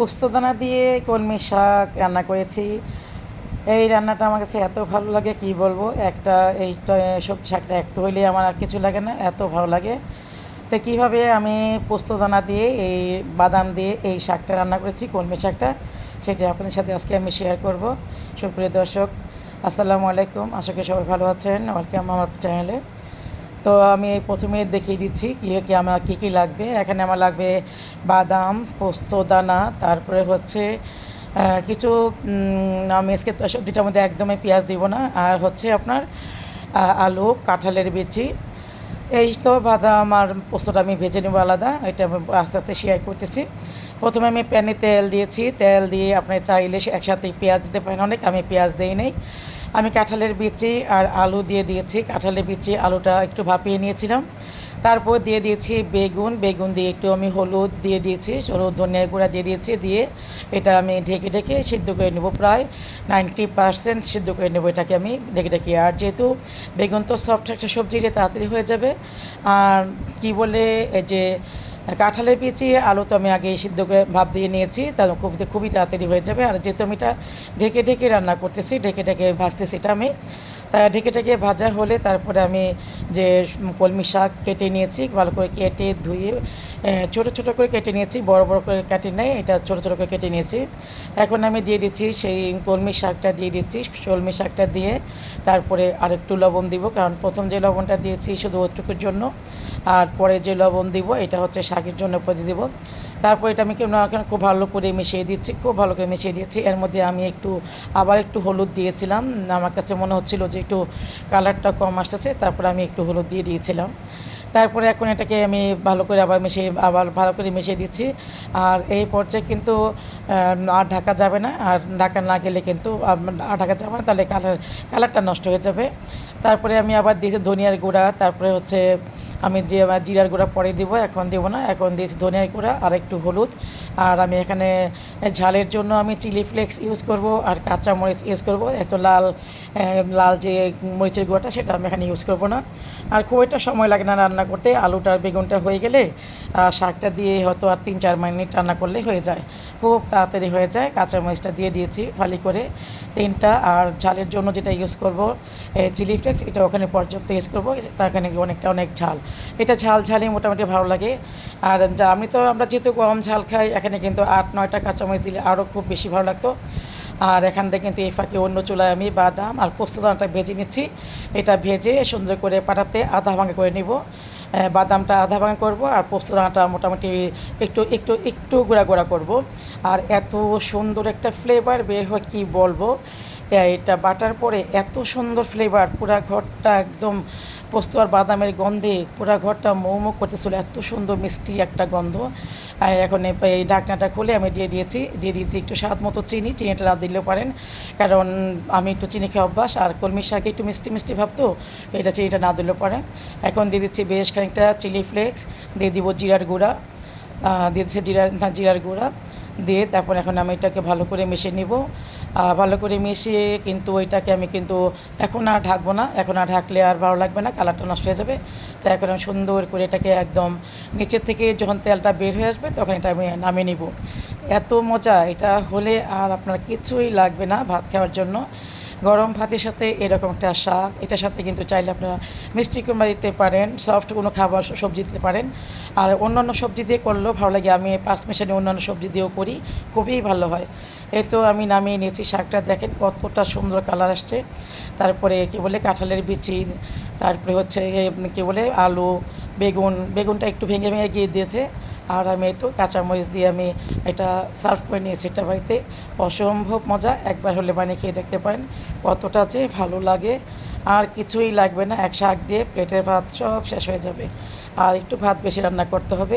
পোস্তদানা দিয়ে কলমি শাক রান্না করেছি। এই রান্নাটা আমার কাছে এত ভালো লাগে, কি বলব? একটা এই সবজি শাকটা একটু হইলে আমার আর কিছু লাগে না, এত ভালো লাগে। তো কীভাবে আমি পোস্তদানা দিয়ে, এই বাদাম দিয়ে এই শাকটা রান্না করেছি, কলমি শাকটা, সেটা আপনাদের সাথে আজকে আমি শেয়ার করব। সুপ্রিয় দর্শক, আসসালামু আলাইকুম। আশা করি সবাই ভালো আছেন। ওয়েলকাম আমার চ্যানেলে তো আমি প্রথমে দেখিয়ে দিচ্ছি কী কী আমার কী কী লাগবে। এখানে আমার লাগবে বাদাম, পোস্ত, দানা, তারপরে হচ্ছে কিছু আমি আজকে সবজিটার মধ্যে একদমই পেঁয়াজ দিব না। আর হচ্ছে আপনার আলু, কাঁঠালের বিচি। এই তো বাদাম আর পোস্তটা আমি ভেজে নেব আলাদা। এটা আস্তে আস্তে শেয়ার করতেছি। প্রথমে আমি প্যানে তেল দিয়েছি। তেল দিয়ে আপনি চাইলে একসাথে পেঁয়াজ দিতে পারেন। অনেক আমি পেঁয়াজ দিই নেই। আমি কাঁঠালের বিচি আর আলু দিয়ে দিয়েছি। কাঁঠালের বিচি, আলুটা একটু ভাপিয়ে নিয়েছিলাম। তারপর দিয়ে দিয়েছি বেগুন। বেগুন দিয়ে একটু আমি হলুদ দিয়ে দিয়েছি, হলুদ, ধনিয়া গুঁড়া দিয়ে দিয়েছি, দিয়ে এটা আমি ঢেকে ঢেকে সিদ্ধ করে নেব প্রায় নাইনটি পার্সেন্ট সিদ্ধ করে নেব এটাকে আমি ঢেকে ঢেকে। আর যেহেতু বেগুন তো সফট একটা সবজি এটা তাড়াতাড়ি হয়ে যাবে। আর কি বলে এই যে কাঁঠালের বিচি আলু তো আমি আগে সিদ্ধ করে ভাব দিয়ে নিয়েছি। তাহলে খুব খুবই তাড়াতাড়ি হয়ে যাবে। আর যেহেতু আমি এটা ঢেকে ঢেকে রান্না করতেছি, ঢেকে ঢেকে ভাজতেছি এটা আমি। তা ঢেকে ঢেকে ভাজা হলে তারপরে আমি যে কলমি শাক কেটে নিয়েছি, ভালো করে কেটে ধুয়ে ছোটো ছোটো করে কেটে নিয়েছি, বড় বড় করে কেটে নেই, এটা ছোটো ছোটো করে কেটে নিয়েছি। এখন আমি দিয়ে দিচ্ছি সেই কলমি শাকটা দিয়ে দিচ্ছি, কলমি শাকটা দিয়ে তারপরে আরেকটু লবণ দিব, কারণ প্রথম যে লবণটা দিয়েছি শুধু ওটুকুর জন্য, আর পরে যে লবণ দিব, এটা হচ্ছে শাকের জন্য পরে দিব। তারপর এটা আমি এখন খুব ভালো করে মিশিয়ে দিচ্ছি, খুব ভালো করে মিশিয়ে দিয়েছি। এর মধ্যে আমি একটু, আবার একটু হলুদ দিয়েছিলাম। আমার কাছে মনে হচ্ছিল যে একটু কালারটা কম আসতেছে, তারপর আমি একটু হলুদ দিয়ে দিয়েছিলাম। তারপরে এখন এটাকে আমি ভালো করে আবার মিশিয়ে, আবার ভালো করে মিশিয়ে দিচ্ছি। আর এই পর্যায়ে কিন্তু আর ঢাকা যাবে না। আর ঢাকা না গেলে কিন্তু আর ঢাকা যাবে না, তাহলে কালার কালারটা নষ্ট হয়ে যাবে। তারপরে আমি আবার দিয়েছি ধনিয়ার গুঁড়া। তারপরে হচ্ছে আমি যে, জিরার গুঁড়া পরে দিব, এখন দেবো না। এখন দিয়েছি ধনিয়ার গুঁড়া আর একটু হলুদ। আর আমি এখানে ঝালের জন্য আমি চিলি ফ্লেক্স ইউজ করব আর কাঁচা মরিচ ইউজ করব। এত লাল লাল যে মরিচের গুঁড়াটা, সেটা আমি এখানে ইউজ করব না। আর খুব একটা সময় লাগে না রান্না করতে আলুটা বেগুনটা হয়ে গেলে শাকটা দিয়ে হয়তো আর তিন চার মিনিট রান্না করলে হয়ে যায়। খুব তাড়াতাড়ি হয়ে যায়। কাঁচা মরিচটা দিয়ে দিয়েছি ফালি করে। তিনটা আর ঝালের জন্য যেটা ইউজ করব চিলি ফ্লেক্স এটা ওখানে পর্যাপ্ত ইউজ করব। তার এখানে অনেকটা অনেক ঝাল। এটা ঝাল ঝালই মোটামুটি ভালো লাগে। আর আমি তো আমরা যেহেতু কম ঝাল খাই, এখানে কিন্তু আট নয়টা কাঁচামরিচ দিলে আরও খুব বেশি ভালো লাগতো। আর এখান থেকে কিন্তু এই ফাঁকে অন্য চুলায় আমি বাদাম আর পোস্তদানাটা ভেজে নিচ্ছি। এটা ভেজে সুন্দর করে পাটাতে আধা ভাঙা করে নিব। বাদামটা আধা ভাঙা করব আর পোস্তদানাটা মোটামুটি একটু একটু একটু গুঁড়া গুঁড়া করব। আর এত সুন্দর একটা ফ্লেভার বের হয় কি বলব? এটা বাটার পরে এত সুন্দর ফ্লেভার পুরা ঘরটা একদম পোস্ত আর বাদামের গন্ধে পুরা ঘরটা মৌ মৌ করতেছিল এত সুন্দর মিষ্টি একটা গন্ধ। এখন এই- ডাকনাটা খুলে আমি দিয়ে দিয়েছি। দিয়ে দিয়েছি একটু স্বাদ মতো চিনি। চিনিটা না দিলেও পারেন। কারণ আমি একটু চিনি খেয়ে অভ্যাস। আর কলমি শাকে একটু মিষ্টি মিষ্টি ভাবতো এটা চিনিটা না দিলেও পারে এখন দিয়ে দিচ্ছি বেশ খানিকটা চিলি ফ্লেক্স। দিয়ে দিব জিরার গুঁড়া। আহ, দিয়ে দিচ্ছি জিরার গুঁড়া দিয়ে তারপর এখন আমি এটাকে ভালো করে মিশিয়ে নিব। ভালো করে মিশিয়ে কিন্তু ওইটাকে আমি কিন্তু এখন আর ঢাকবো না। এখন আর ঢাকলে আর ভালো লাগবে না কালারটা নষ্ট হয়ে যাবে। তো এখন আমি সুন্দর করে এটাকে একদম নিচের থেকে যখন তেলটা বের হয়ে আসবে তখন এটা আমি নামিয়ে নিব। এত মজা এটা হলে আর আপনার কিছুই লাগবে না ভাত খাওয়ার জন্য। গরম ভাতের সাথে এরকম একটা শাক এটার সাথে কিন্তু চাইলে আপনারা মিষ্টি কুমড়া দিতে পারেন সফট কোনো খাবার সবজি দিতে পারেন। আর অন্যান্য সবজি দিয়ে করলেও ভালো লাগে। আমি পাঁচ মেশানি অন্যান্য সবজি দিয়েও করি। খুবই ভালো হয়। এই তো আমি নামিয়ে নিয়েছি শাকটা, দেখেন কতটা সুন্দর কালার আসছে। তারপরে কি বলে কাঁঠালের বিচি, তারপরে হচ্ছে কি বলে আলু, বেগুন, বেগুনটা একটু ভেঙে ভেঙে গিয়ে দিয়েছে। আর আমি তো কাঁচামরিচ দিয়ে আমি এটা সার্ভ করে নিয়েছি এটা বাড়িতে। অসম্ভব মজা, একবার হলে বানিয়ে খেয়ে দেখতে পারেন কতটা যে ভালো লাগে। আর কিছুই লাগবে না, এক শাক দিয়ে প্লেটের ভাত সব শেষ হয়ে যাবে। আর একটু ভাত বেশি রান্না করতে হবে।